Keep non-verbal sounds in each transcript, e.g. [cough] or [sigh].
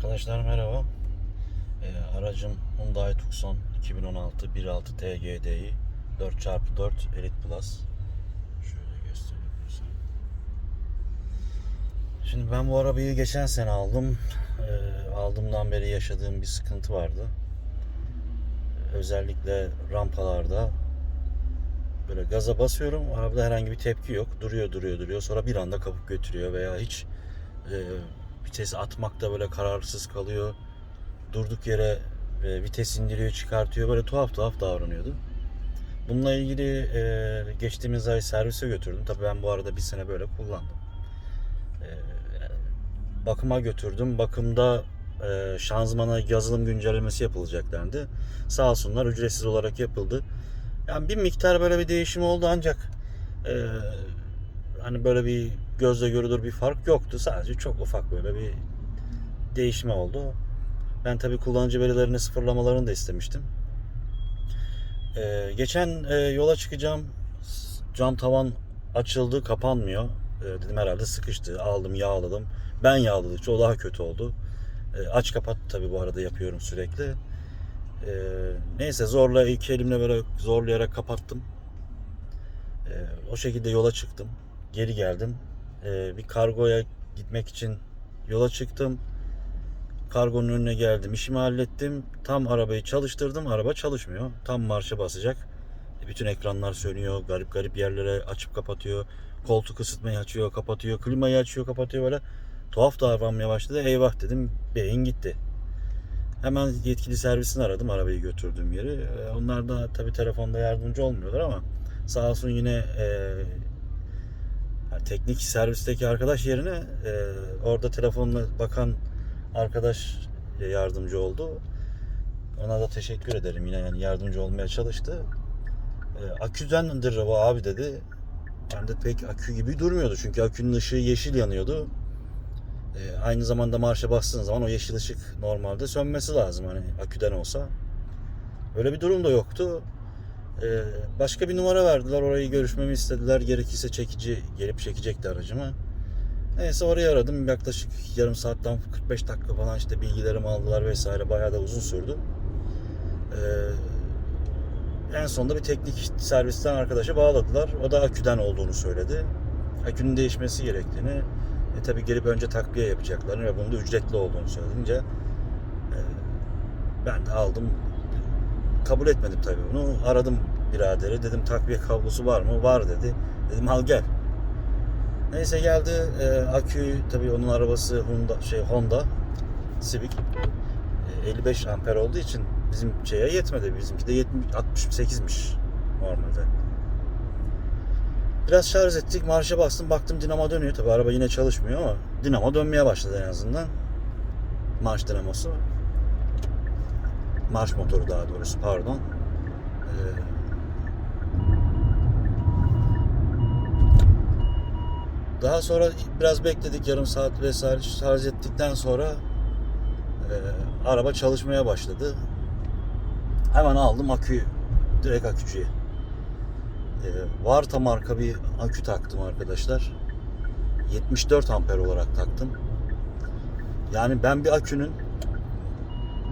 Arkadaşlar merhaba. Ee, aracım Hyundai Tucson 2016 1.6 TGD'yi 4x4 Elite Plus. Şöyle göstereyim size. Şimdi ben bu arabayı geçen sene aldım. Ee, aldığımdan beri yaşadığım bir sıkıntı vardı. Özellikle rampalarda böyle gaza basıyorum. Arabada herhangi bir tepki yok. Duruyor duruyor duruyor. Sonra bir anda kapıp götürüyor veya hiç e, vites atmakta böyle kararsız kalıyor. Durduk yere e, vites indiriyor, çıkartıyor. Böyle tuhaf tuhaf davranıyordu. Bununla ilgili e, geçtiğimiz ay servise götürdüm. Tabii ben bu arada bir sene böyle kullandım. E, bakıma götürdüm. Bakımda e, şanzımana yazılım güncellemesi yapılacak dendi. Sağ olsunlar ücretsiz olarak yapıldı. Yani bir miktar böyle bir değişim oldu ancak e, hani böyle bir gözle görülür bir fark yoktu. Sadece çok ufak böyle bir değişme oldu. Ben tabi kullanıcı verilerini sıfırlamalarını da istemiştim. Ee, geçen e, yola çıkacağım. Cam tavan açıldı, kapanmıyor. Ee, dedim herhalde sıkıştı. Aldım, yağladım. Ben yağladıkça o daha kötü oldu. Ee, aç kapat tabi bu arada yapıyorum sürekli. Ee, neyse zorla iki elimle böyle zorlayarak kapattım. Ee, o şekilde yola çıktım. Geri geldim. Ee, bir kargoya gitmek için yola çıktım. Kargonun önüne geldim. işimi hallettim. Tam arabayı çalıştırdım. Araba çalışmıyor. Tam marşa basacak. E, Bütün ekranlar sönüyor. Garip garip yerlere açıp kapatıyor. Koltuk ısıtmayı açıyor, kapatıyor. Klimayı açıyor, kapatıyor böyle. Tuhaf davranmaya başladı. Eyvah dedim. Beyin gitti. Hemen yetkili servisini aradım arabayı götürdüğüm yeri. E, Onlar da tabii telefonda yardımcı olmuyorlar ama sağ olsun yine e, teknik servisteki arkadaş yerine e, orada telefonla bakan arkadaş yardımcı oldu. Ona da teşekkür ederim. Yine yani yardımcı olmaya çalıştı. E, aküdendir bu abi dedi. Ben de pek akü gibi durmuyordu. Çünkü akünün ışığı yeşil yanıyordu. E, aynı zamanda marşa bastığın zaman o yeşil ışık normalde sönmesi lazım hani aküden olsa. Öyle bir durum da yoktu. Ee, başka bir numara verdiler. Orayı görüşmemi istediler. Gerekirse çekici gelip çekecekti aracımı. Neyse orayı aradım. Yaklaşık yarım saatten 45 dakika falan işte bilgilerimi aldılar vesaire. Bayağı da uzun sürdü. Ee, en sonunda bir teknik servisten arkadaşa bağladılar. O da aküden olduğunu söyledi. Akünün değişmesi gerektiğini e tabi gelip önce takviye yapacaklarını ve bunun da ücretli olduğunu söyleyince e, ben de aldım kabul etmedim tabii bunu. Aradım biraderi. Dedim takviye kablosu var mı? Var dedi. Dedim al gel. Neyse geldi. E, akü tabii onun arabası Honda şey Honda Civic. E, 55 amper olduğu için bizim şeye yetmedi. Bizimki de 70 68'miş normalde. Biraz şarj ettik. Marşa bastım. Baktım dinamo dönüyor. Tabii araba yine çalışmıyor ama dinamo dönmeye başladı en azından. Marş dinamosu marş motoru daha doğrusu pardon. Ee, daha sonra biraz bekledik yarım saat vesaire şarj ettikten sonra e, araba çalışmaya başladı. Hemen aldım akü direkt akücüye. E, Varta marka bir akü taktım arkadaşlar. 74 amper olarak taktım. Yani ben bir akünün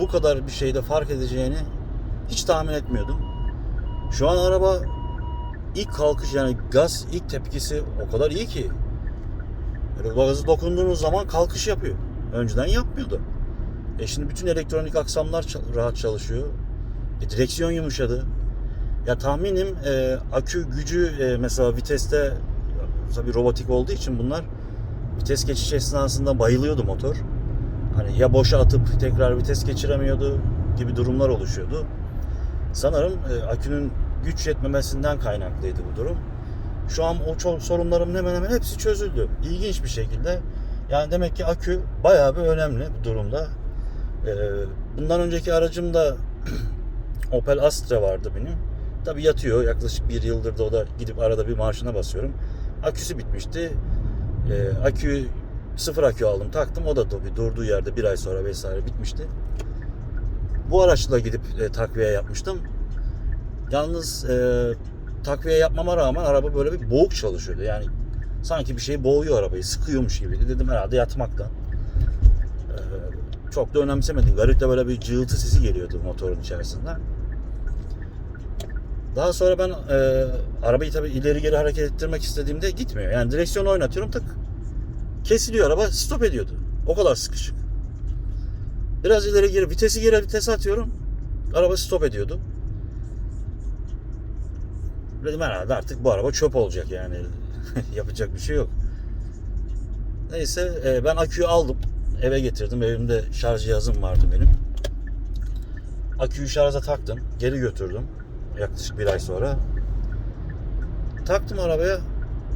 bu kadar bir şeyde fark edeceğini hiç tahmin etmiyordum. Şu an araba ilk kalkış yani gaz ilk tepkisi o kadar iyi ki. Böyle gazı dokunduğunuz zaman kalkış yapıyor. Önceden yapmıyordu. E şimdi bütün elektronik aksamlar rahat çalışıyor. E direksiyon yumuşadı. Ya tahminim e, akü gücü e, mesela viteste tabii robotik olduğu için bunlar vites geçiş esnasında bayılıyordu motor hani ya boşa atıp tekrar vites geçiremiyordu gibi durumlar oluşuyordu. Sanırım e, akünün güç yetmemesinden kaynaklıydı bu durum. Şu an o çok sorunlarımın hemen hemen hepsi çözüldü. İlginç bir şekilde. Yani demek ki akü bayağı bir önemli bu durumda. E, bundan önceki aracımda [clears throat] Opel Astra vardı benim. Tabi yatıyor. Yaklaşık bir yıldır da o da gidip arada bir marşına basıyorum. Aküsü bitmişti. E, akü Sıfır akü aldım taktım. O da tabii durduğu yerde bir ay sonra vesaire bitmişti. Bu araçla gidip e, takviye yapmıştım. Yalnız e, takviye yapmama rağmen araba böyle bir boğuk çalışıyordu. Yani sanki bir şey boğuyor arabayı, sıkıyormuş gibi. Dedim herhalde yatmaktan. E, çok da önemsemedim. Garip de böyle bir cığıltı sesi geliyordu motorun içerisinden. Daha sonra ben e, arabayı tabii ileri geri hareket ettirmek istediğimde gitmiyor. Yani direksiyonu oynatıyorum tık. Kesiliyor araba stop ediyordu. O kadar sıkışık. Biraz ileri geri vitesi geri vitese atıyorum. Araba stop ediyordu. Dedim herhalde artık bu araba çöp olacak yani. [laughs] Yapacak bir şey yok. Neyse e, ben aküyü aldım. Eve getirdim. Evimde şarj cihazım vardı benim. Aküyü şarja taktım. Geri götürdüm. Yaklaşık bir ay sonra. Taktım arabaya.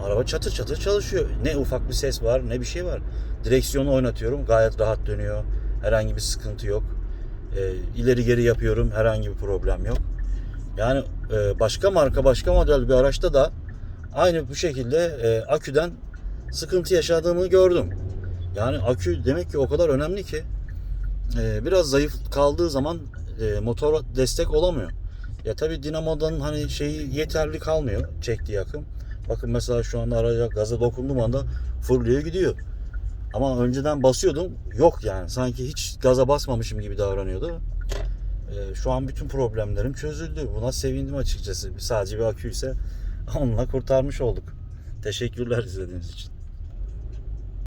Araba çatır çatır çalışıyor. Ne ufak bir ses var ne bir şey var. Direksiyonu oynatıyorum. Gayet rahat dönüyor. Herhangi bir sıkıntı yok. E, ileri geri yapıyorum. Herhangi bir problem yok. Yani e, başka marka başka model bir araçta da aynı bu şekilde e, aküden sıkıntı yaşadığımı gördüm. Yani akü demek ki o kadar önemli ki e, biraz zayıf kaldığı zaman e, motora destek olamıyor. Ya tabi dinamodan hani şeyi yeterli kalmıyor çektiği akım. Bakın mesela şu anda araca gaza dokunduğum anda fırlıyor gidiyor. Ama önceden basıyordum yok yani sanki hiç gaza basmamışım gibi davranıyordu. Ee, şu an bütün problemlerim çözüldü. Buna sevindim açıkçası. Sadece bir aküyse onunla kurtarmış olduk. Teşekkürler izlediğiniz için.